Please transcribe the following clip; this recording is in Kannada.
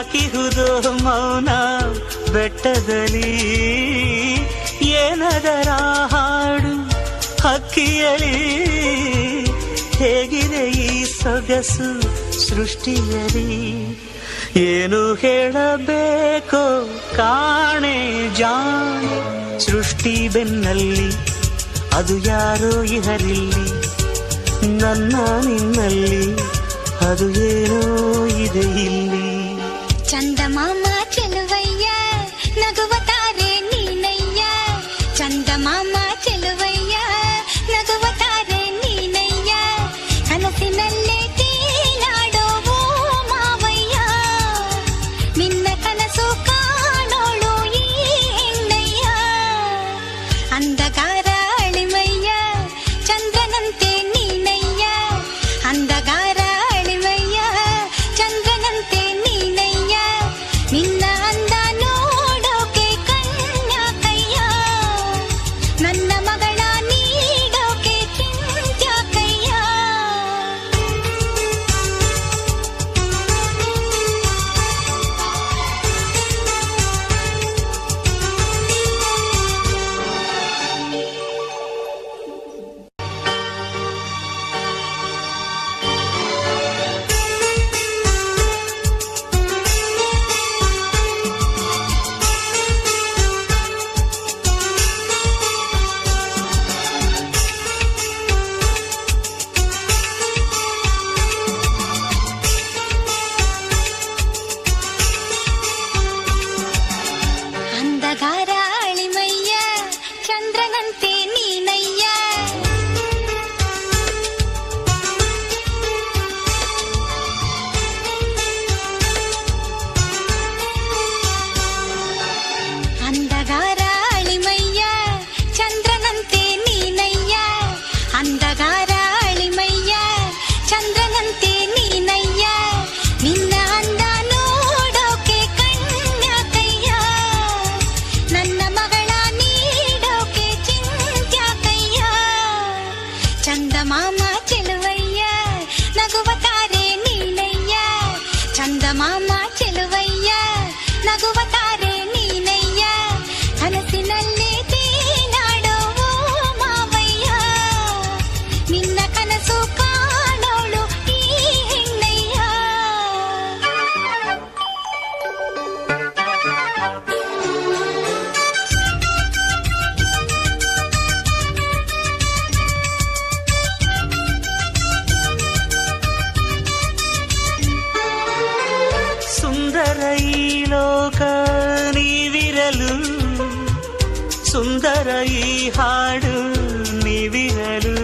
ಯಾಕಿಹುದು ಮೌನ ಬೆಟ್ಟದಲ್ಲಿ. ಏನದರ ಹಾಡು ಹಕ್ಕಿಯಲಿ. ಹೇಗಿದೆ ಈ ಸೊಗಸು ಸೃಷ್ಟಿಯಲಿ ಏನು ಹೇಳಬೇಕೋ ಕಾಣೆ ಜಾಣೆ ಸೃಷ್ಟಿ ಬೆನ್ನಲ್ಲಿ. ಅದು ಯಾರೋ ಇಹರಿಲ್ಲಿ ನನ್ನ ನಿನ್ನಲ್ಲಿ ಅದು ಏನೋ ಇದೆ ಇಲ್ಲಿ. చందమామ చెలువయ్య నగువతారే నీనయ్య. చందమామ చెలువయ్య నగువతారే నీనయ్య. కలసి మెల్లే తేలాడోవో మావయ్య. నిన్న కనసు ಸುಂದರೈಲೋಕ ನೀವಿರಲು ಸುಂದರ ಈ ಹಾಡು ನೀವಿರಲು